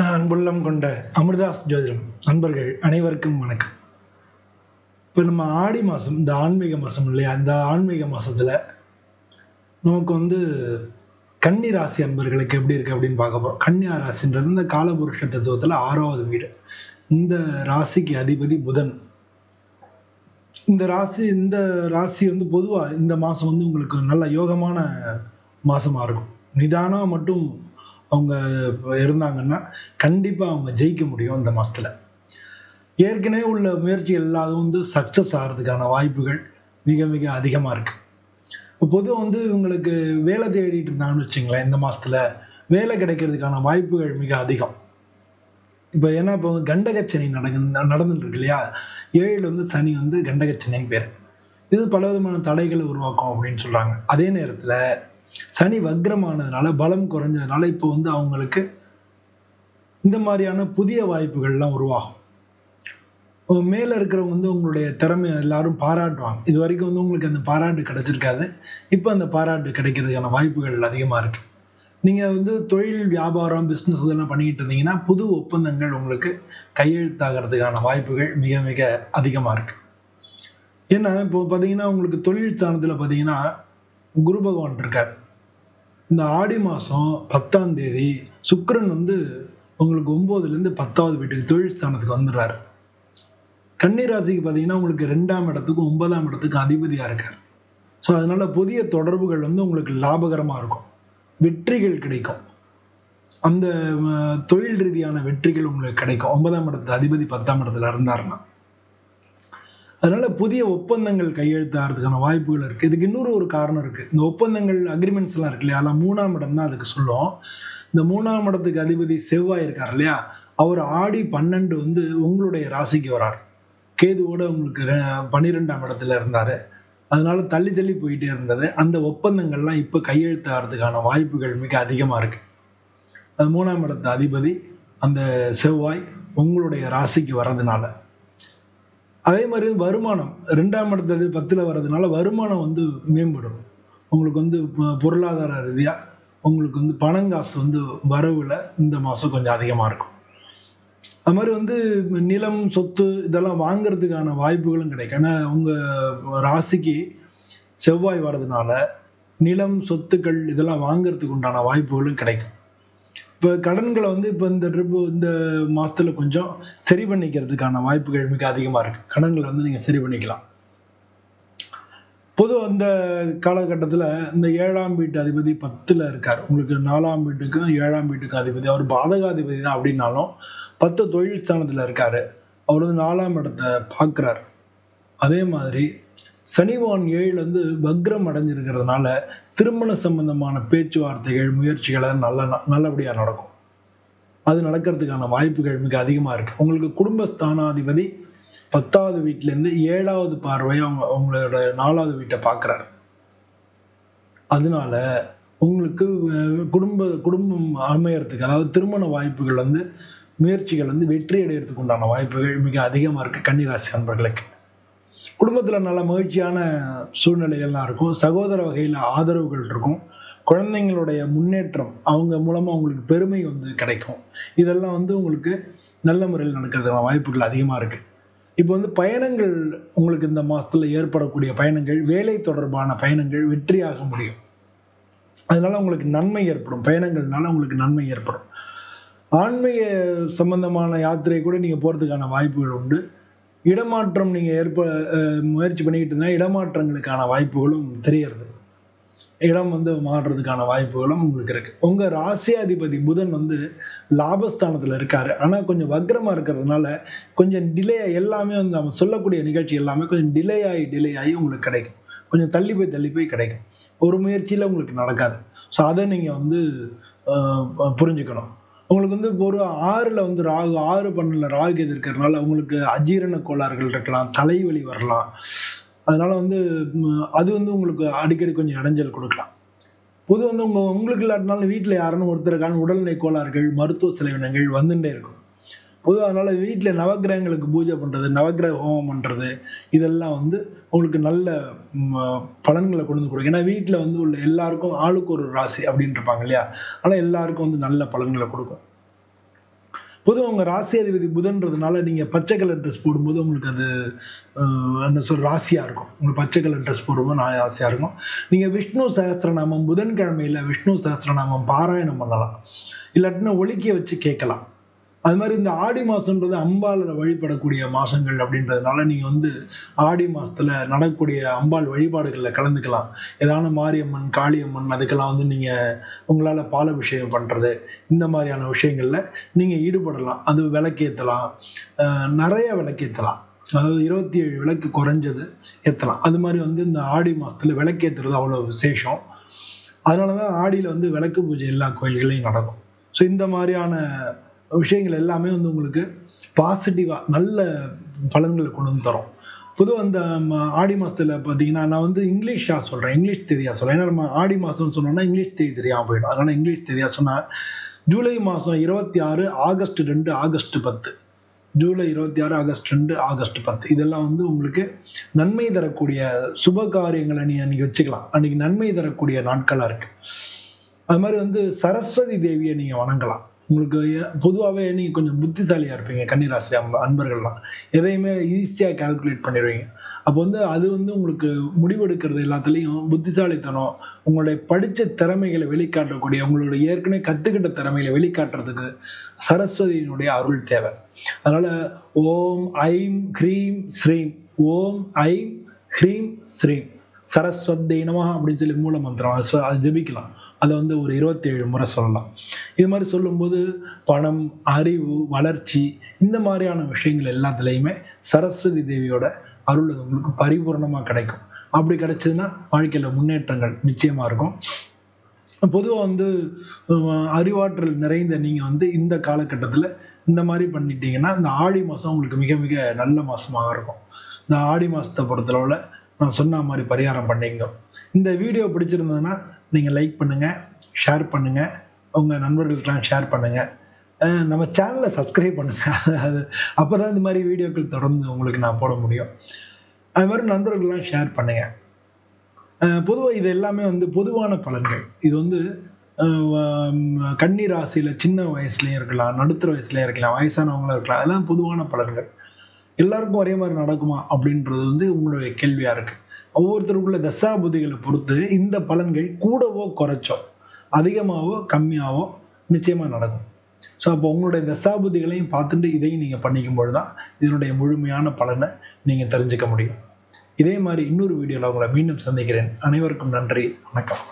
அன்புள்ளம் கொண்ட அமிர்தாஸ் ஜோதிடம். நண்பர்கள் அனைவருக்கும் வணக்கம். இப்போ நம்ம ஆடி மாதம் இந்த ஆன்மீக மாதம் இல்லையா? இந்த ஆன்மீக மாதத்தில் நமக்கு வந்து கன்னி ராசி அன்பர்களுக்கு எப்படி இருக்குது அப்படின்னு பார்க்க போகிறோம் கன்னியா ராசின்றது இந்த காலபுருஷ தத்துவத்தில் ஆறாவது வீடு. இந்த ராசிக்கு அதிபதி புதன். இந்த ராசி இந்த ராசி வந்து பொதுவாக இந்த மாதம் வந்து உங்களுக்கு நல்ல யோகமான மாதமாக இருக்கும். நிதானம் மட்டும் அவங்க இருந்தாங்கன்னா கண்டிப்பாக அவங்க ஜெயிக்க முடியும் இந்த மாதத்தில் ஏற்கனவே உள்ள முயற்சி எல்லாரும் வந்து சக்ஸஸ் ஆகிறதுக்கான வாய்ப்புகள் மிக மிக அதிகமாக இருக்குது இப்போ பொதுவாக வந்து இவங்களுக்கு வேலை தேடிட்டு இருந்தாங்கன்னு வச்சுங்களேன் இந்த மாதத்தில் வேலை கிடைக்கிறதுக்கான வாய்ப்புகள் மிக அதிகம். இப்போ ஏன்னா இப்போ கண்டகச்சனை நடக்கு நடந்துட்டு இருக்கு இல்லையா? ஏழில் வந்து சனி வந்து கண்டகச்சனைன்னு பேர். இது பல விதமான தடைகளை உருவாக்கும் அப்படின்னு சொல்கிறாங்க அதே நேரத்தில் சனி வக்ரமானதுனால பலம் குறைஞ்சதுனால இப்போ வந்து அவங்களுக்கு இந்த மாதிரியான புதிய வாய்ப்புகள்லாம் உருவாகும். மேலே இருக்கிறவங்க வந்து உங்களுடைய திறமை எல்லாரும் பாராட்டுவாங்க. இது வரைக்கும் வந்து உங்களுக்கு அந்த பாராட்டு கிடைச்சிருக்காது. இப்போ அந்த பாராட்டு கிடைக்கிறதுக்கான வாய்ப்புகள் அதிகமாக இருக்குது நீங்கள் வந்து தொழில் வியாபாரம் பிஸ்னஸ் இதெல்லாம் பண்ணிக்கிட்டு இருந்தீங்கன்னா புது ஒப்பந்தங்கள் உங்களுக்கு கையெழுத்தாகிறதுக்கான வாய்ப்புகள் மிக மிக அதிகமாக இருக்குது ஏன்னா இப்போ பார்த்தீங்கன்னா உங்களுக்கு தொழில் ஸ்தானத்தில் பார்த்தீங்கன்னா குரு பகவான் இருக்கார். இந்த ஆடி மாதம் பத்தாம் தேதி சுக்கரன் வந்து உங்களுக்கு ஒம்போதுலேருந்து பத்தாவது வீட்டுக்கு தொழில் ஸ்தானத்துக்கு வந்துடுறாரு. கன்னிராசிக்கு பார்த்தீங்கன்னா உங்களுக்கு ரெண்டாம் இடத்துக்கும் ஒன்பதாம் இடத்துக்கும் அதிபதியாக இருக்கார். ஸோ அதனால புதிய தொடர்புகள் வந்து உங்களுக்கு லாபகரமாக இருக்கும். வெற்றிகள் கிடைக்கும். அந்த தொழில் ரீதியான வெற்றிகள் உங்களுக்கு கிடைக்கும். ஒன்பதாம் இடத்து அதிபதி பத்தாம் இடத்துல இருந்தாருன்னா. அதனால புதிய ஒப்பந்தங்கள் கையெழுத்தாகிறதுக்கான வாய்ப்புகள் இருக்கு. இதுக்கு இன்னொரு ஒரு காரணம் இருக்கு. இந்த ஒப்பந்தங்கள் அக்ரிமெண்ட்ஸ் எல்லாம் இருக்கு இல்லையா? அதெல்லாம் மூணாம் இடம் தான் அதுக்கு சொல்லும். இந்த மூணாம் இடத்துக்கு அதிபதி செவ்வாய் இருக்கார் இல்லையா? அவர் ஆடி பன்னெண்டு வந்து உங்களுடைய ராசிக்கு வரார். கேதுவோட உங்களுக்கு பன்னிரெண்டாம் இடத்துல இருந்தாரு. அதனால தள்ளி தள்ளி போயிட்டே இருந்தது. அந்த ஒப்பந்தங்கள்லாம் இப்போ கையெழுத்தாகிறதுக்கான வாய்ப்புகள் மிக அதிகமாக இருக்கு. அது மூணாம் இடத்து அதிபதி அந்த செவ்வாய் உங்களுடைய ராசிக்கு வர்றதுனால. அதே மாதிரி வருமானம். ரெண்டாம் இடத்தது பத்தில் வர்றதுனால வருமானம் வந்து மேம்படும். உங்களுக்கு வந்து பொருளாதார ரீதியாக உங்களுக்கு வந்து பணங்காசு வந்து வரவுல இந்த மாதம் கொஞ்சம் அதிகமாக இருக்கும். அது மாதிரி வந்து நிலம் சொத்து இதெல்லாம் வாங்கிறதுக்கான வாய்ப்புகளும் கிடைக்கும். ஏன்னா உங்கள் ராசிக்கு செவ்வாய் வர்றதுனால நிலம் சொத்துக்கள் இதெல்லாம் வாங்குறதுக்கு உண்டான வாய்ப்புகளும் கிடைக்கும். இப்போ கடன்களை வந்து இப்போ இந்த ட்ரிப்பு இந்த மாதத்தில் கொஞ்சம் சரி பண்ணிக்கிறதுக்கான வாய்ப்புகள் மிக அதிகமாக இருக்குது கடன்களை வந்து நீங்கள் சரி பண்ணிக்கலாம். பொதுவாக அந்த காலகட்டத்தில் இந்த ஏழாம் வீட்டு அதிபதி பத்தில் இருக்கார். உங்களுக்கு நாலாம் வீட்டுக்கும் ஏழாம் வீட்டுக்கும் அதிபதி. அவர் பாதகாதிபதி தான் அப்படின்னாலும் பத்து தொழில் ஸ்தானத்தில் இருக்கார். அவர் வந்து நாலாம் இடத்தை பார்க்குறார். அதே மாதிரி சனிவான் ஏழில் வந்து வக்ரம் அடைஞ்சிருக்கிறதுனால திருமண சம்பந்தமான பேச்சுவார்த்தைகள் முயற்சிகளை நல்ல நல்லபடியாக நடக்கும். அது நடக்கிறதுக்கான வாய்ப்புகள் மிக அதிகமாக இருக்குது உங்களுக்கு குடும்ப ஸ்தானாதிபதி பத்தாவது வீட்டிலேருந்து ஏழாவது பார்வையை அவங்க அவங்களோட நாலாவது வீட்டை பார்க்குறாரு. அதனால உங்களுக்கு குடும்ப குடும்பம் அமையறதுக்கு அதாவது திருமண வாய்ப்புகள் வந்து முயற்சிகள் வந்து வெற்றி அடையிறதுக்கு உண்டான வாய்ப்புகள் மிக அதிகமாக இருக்குது கன்னிராசி அன்பர்களுக்கு. குடும்பத்தில் நல்ல மகிழ்ச்சியான சூழ்நிலைகள்லாம் இருக்கும். சகோதர வகையில் ஆதரவுகள் இருக்கும். குழந்தைங்களுடைய முன்னேற்றம் அவங்க மூலமாக உங்களுக்கு பெருமை வந்து கிடைக்கும். இதெல்லாம் வந்து உங்களுக்கு நல்ல முறையில் நடக்கிறதுக்கான வாய்ப்புகள் அதிகமாக இருக்குது இப்போ வந்து பயணங்கள் உங்களுக்கு இந்த மாதத்தில் ஏற்படக்கூடிய பயணங்கள் வேலை தொடர்பான பயணங்கள் வெற்றியாக முடியும். அதனால உங்களுக்கு நன்மை ஏற்படும். பயணங்கள்னால உங்களுக்கு நன்மை ஏற்படும். ஆன்மீக சம்பந்தமான யாத்திரை கூட நீங்கள் போகிறதுக்கான வாய்ப்புகள் உண்டு. இடமாற்றம் நீங்கள் ஏற்ப முயற்சி பண்ணிக்கிட்டு இருந்தால் இடமாற்றங்களுக்கான வாய்ப்புகளும் தெரியறது. இடம் வந்து மாறுறதுக்கான வாய்ப்புகளும் உங்களுக்கு இருக்கு. உங்க ராசியாதிபதி புதன் வந்து லாபஸ்தானத்துல இருக்காரு. ஆனா கொஞ்சம் வக்ரமா இருக்கிறதுனால கொஞ்சம் டிலே எல்லாமே வந்து நம்ம சொல்லக்கூடிய நிகழ்ச்சி எல்லாமே கொஞ்சம் டிலே ஆகி டிலே ஆகி உங்களுக்கு கிடைக்கும். கொஞ்சம் தள்ளி போய் தள்ளி போய் கிடைக்கும். ஒரு முயற்சியில உங்களுக்கு நடக்காது. ஸோ அதை நீங்க வந்து புரிஞ்சுக்கணும். உங்களுக்கு வந்து ஒரு ஆறில் வந்து ராகு ஆறு பண்ணில் ராகு எது இருக்கிறதுனால அவங்களுக்கு அஜீரண கோளாறுகள் இருக்கலாம் தலைவலி வரலாம். அதனால வந்து அது வந்து உங்களுக்கு அடிக்கடி கொஞ்சம் இடைஞ்சல் கொடுக்கலாம். பொது வந்து உங்க உங்களுக்கு இல்லாட்டினாலும் வீட்டில் யாருன்னு ஒருத்தருக்கான உடல்நிலை கோளாறுகள் மருத்துவ செலவினங்கள் வந்துட்டே இருக்கும். பொதுவாக அதனால் வீட்டில் நவக்கிரகங்களுக்கு பூஜை பண்ணுறது நவக்கிரக ஹோமம் பண்ணுறது இதெல்லாம் வந்து உங்களுக்கு நல்ல பலன்களை கொண்டு வந்து கொடுக்கும். ஏன்னா வீட்டில் வந்து உள்ள எல்லாருக்கும் ஆளுக்கு ஒரு ராசி அப்படின்னு இருப்பாங்க இல்லையா? ஆனால் எல்லாருக்கும் வந்து நல்ல பலன்களை கொடுக்கும். பொதுவாக உங்கள் ராசி அதிபதி புதன்றதுனால நீங்கள் பச்சை கலர் ட்ரெஸ் போடும்போது உங்களுக்கு அது அந்த சொல் ராசியாக இருக்கும். உங்களுக்கு பச்சை கலர் ட்ரெஸ் போடும்போது நான் ராசியாக இருக்கும். நீங்கள் விஷ்ணு சகசிரநாமம் புதன்கிழமையில் விஷ்ணு சஹஸ்ரநாமம் பாராயணம் பண்ணலாம். இல்லாட்டினா ஒலிக்க வச்சு கேட்கலாம். அது மாதிரி இந்த ஆடி மாதன்றது அம்பாளில் வழிபடக்கூடிய மாதங்கள் அப்படின்றதுனால நீங்கள் வந்து ஆடி மாதத்தில் நடக்கக்கூடிய அம்பாள் வழிபாடுகளில் கலந்துக்கலாம். ஏதான மாரியம்மன் காளியம்மன் அதுக்கெல்லாம் வந்து நீங்கள் உங்களால் பாலபிஷேகம் பண்ணுறது இந்த மாதிரியான விஷயங்களில் நீங்கள் ஈடுபடலாம். அது விளக்கேற்றலாம் நிறைய விளக்கேற்றலாம் அதாவது இருபத்தி ஏழு விளக்கு குறைஞ்சது ஏற்றலாம் அது மாதிரி வந்து இந்த ஆடி மாதத்தில் விளக்கேற்றுறது அவ்வளோ விசேஷம். அதனால தான் ஆடியில் வந்து விளக்கு பூஜை எல்லா கோயில்களையும் நடக்கும். ஸோ இந்த மாதிரியான விஷயங்கள் எல்லாமே வந்து உங்களுக்கு பாசிட்டிவாக நல்ல பலன்களை கொண்டு வந்து தரும். பொதுவாக அந்த ஆடி மாதத்தில் பார்த்தீங்கன்னா நான் வந்து இங்கிலீஷாக சொல்கிறேன் இங்கிலீஷ் தேதியாக சொல்கிறேன் ஏன்னா நம்ம ஆடி மாதம்னு சொன்னோம்னா இங்கிலீஷ் தேதி தெரியாமல் போயிடும். அதனால் இங்கிலீஷ் தேதியாக சொன்னால் ஜூலை மாதம் இருபத்தி ஆறு ஆகஸ்ட் ரெண்டு ஆகஸ்ட் பத்து. ஜூலை இருபத்தி ஆறு ஆகஸ்ட் ரெண்டு ஆகஸ்ட் பத்து. இதெல்லாம் வந்து உங்களுக்கு நன்மை தரக்கூடிய சுப காரியங்களை நீ அன்றைக்கி வச்சுக்கலாம். அன்றைக்கி நன்மை தரக்கூடிய நாட்களாக இருக்குது அது மாதிரி வந்து சரஸ்வதி தேவியை நீங்கள் வணங்கலாம். உங்களுக்கு பொதுவாகவே நீங்கள் கொஞ்சம் புத்திசாலியாக இருப்பீங்க கன்னிராசி அம்ப- அன்பர்கள்லாம். எதையுமே ஈஸியாக கால்குலேட் பண்ணிடுவீங்க. அப்போ வந்து அது வந்து உங்களுக்கு முடிவெடுக்கிறது எல்லாத்துலேயும் புத்திசாலித்தனம் உங்களுடைய படித்த திறமைகளை வெளிக்காட்டக்கூடிய உங்களுடைய ஏற்கனவே கற்றுக்கிட்ட திறமைகளை வெளிக்காட்டுறதுக்கு சரஸ்வதியினுடைய அருள் தேவை. அதனால் ஓம் ஐம் ஹ்ரீம் ஸ்ரீம். ஓம் ஐம் ஹ்ரீம் ஸ்ரீம். சரஸ்வதி நமஹ அப்படின்னு சொல்லி மூல மந்திரம் அது சொ- அது ஜெபிக்கலாம். அதை வந்து ஒரு இருபத்தேழு முறை சொல்லலாம். இது மாதிரி சொல்லும்போது பணம் அறிவு வளர்ச்சி இந்த மாதிரியான விஷயங்கள் எல்லாத்துலேயுமே சரஸ்வதி தேவியோட அருள் அது உங்களுக்கு பரிபூர்ணமாக கிடைக்கும். அப்படி கிடைச்சதுன்னா வாழ்க்கையில் முன்னேற்றங்கள் நிச்சயமாக இருக்கும். பொதுவாக வந்து அறிவாற்றல் நிறைந்த நீங்கள் வந்து இந்த காலகட்டத்தில் இந்த மாதிரி பண்ணிட்டீங்கன்னா இந்த ஆடி மாதம் உங்களுக்கு மிக மிக நல்ல மாதமாக இருக்கும். இந்த ஆடி மாதத்தை பொறுத்தளவில் நான் சொன்ன மாதிரி பரிகாரம் பண்ணிங்க இந்த வீடியோ பிடிச்சிருந்ததுன்னா நீங்கள் லைக் பண்ணுங்கள் ஷேர் பண்ணுங்கள் உங்கள் நண்பர்களுக்கெல்லாம் ஷேர் பண்ணுங்கள் நம்ம சேனலை சப்ஸ்கிரைப் பண்ணுங்கள் அது அப்போ தான் இந்த மாதிரி வீடியோக்கள் தொடர்ந்து உங்களுக்கு நான் போட முடியும். அது மாதிரி நண்பர்கள்லாம் ஷேர் பண்ணுங்கள் பொதுவாக இது எல்லாமே வந்து பொதுவான பலன்கள். இது வந்து கன்னி ராசியில் சின்ன வயசுலேயும் இருக்கலாம் நடுத்தர வயசுலேயும் இருக்கலாம் வயசானவங்களும் இருக்கலாம். அதெல்லாம் பொதுவான பலன்கள். எல்லாருக்கும் ஒரே மாதிரி நடக்குமா அப்படின்றது வந்து உங்களுடைய கேள்வியாக இருக்குது ஒவ்வொருத்தருக்குள்ள தசாபுதிகளை பொறுத்து இந்த பலன்கள் கூடவோ குறைச்சோ அதிகமாகவோ கம்மியாகவோ நிச்சயமாக நடக்கும். ஸோ அப்போ உங்களுடைய தசாபுதிகளையும் பார்த்துட்டு இதையும் நீங்கள் பண்ணிக்கும்போது தான் இதனுடைய முழுமையான பலனை நீங்கள் தெரிஞ்சுக்க முடியும். இதே மாதிரி இன்னொரு வீடியோவில் உங்களை மீண்டும் சந்திக்கிறேன். அனைவருக்கும் நன்றி. வணக்கம்.